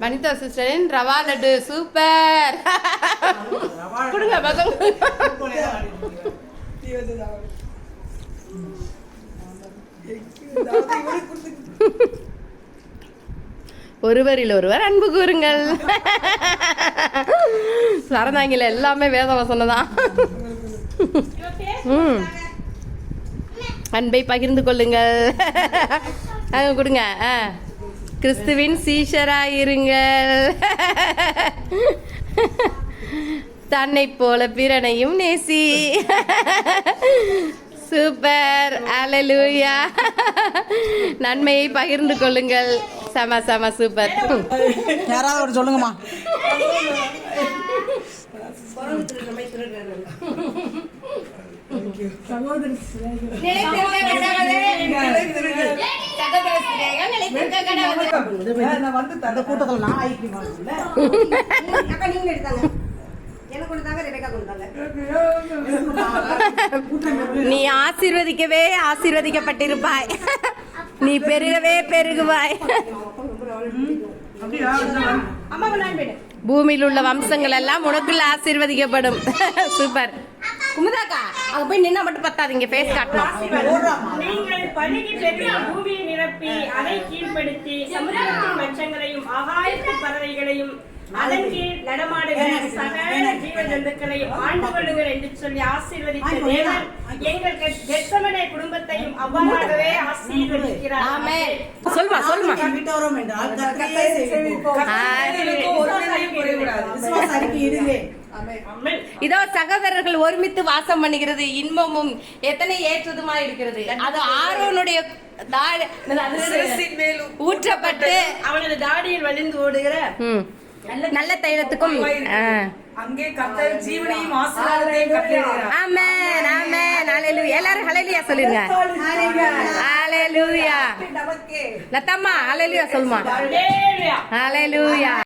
வனிதா சிஸ்டரின் ரவா லட்டு சூப்பர். கொடுங்க பசங்க. ஒருவரில் ஒருவர் அன்பு கூறுங்கள். சரதாங்கில எல்லாமே வேத வசனம் ம். அன்பை பகிர்ந்து கொள்ளுங்கள். கொடுங்க ஆ. கிறிஸ்துவின் சீஷராயிருங்கள். தன்னை போல பிறனையும் நேசி. சூப்பர். அலலூயா நன்மையை பகிர்ந்து கொள்ளுங்கள். செம செம சூப்பர். யாராவது ஒரு சொல்லுங்கம்மா. அந்த கூட்டத்தில் நான் ஐக்கியமா நீங்க எடுத்தாங்க நீ ஆசீர்வதிக்கவே ஆசீர்வதிக்கப்பட்டிருப்பாய் நீ பெருகவே பெருகுவாய் பூமியில் உள்ள வம்சங்கள் எல்லாம் உனக்குள்ள ஆசீர்வதிக்கப்படும் சூப்பர் குமுதாக்கா அங்க போய் நின்னா மட்டும் பத்தாதீங்க ஃபேஸ் காட்டணும். நீங்கள் பழுகி பெருகி பூமியை நிரப்பி அதை கீழ்ப்படுத்தி சமுதிரத்தின் மச்சங்களையும் ஆகாயத்து பறவைகளையும் அதன் கீழ் நடமாடுகிற சகல ஜீவ ஜந்துக்களையும் ஆண்டு கொள்ளுங்கள் என்று சொல்லி ஆசீர்வதித்த தேவன் எங்கள் கெ- கெத்சமனே குடும்பத்தையும் அவ்வாறாகவே ஆசீர்வதிக்கிறார். ஆமே சொல்மா சொல்மா விட்டோரும் என்றால் சேவிப்போம். குறைவிடாது. விசுவாச அறிக்கை. இதோ சகோதரர்கள் ஒருமித்து வாசம் பண்ணுகிறது இன்பமும் எத்தனை ஏற்றதுமா இருக்கிறது. அது ஆரோனுடைய அது ஊற்றப்பட்டு அவனது தாடியில் வழிந்து ஓடுகிற நல்ல தைலத்துக்கும். அங்கே கர்த்தர் ஜீவனையும் ஆசீர்வாதத்தையும் கட்டளையிடுகிறார். ஆமென் ஆமென். ஹalleluya எல்லாரும் ஹalleluya சொல்லுங்க. ஹalleluya லதம்மா ஹalleluya சொல்லுமா. ஹalleluya. ஹalleluya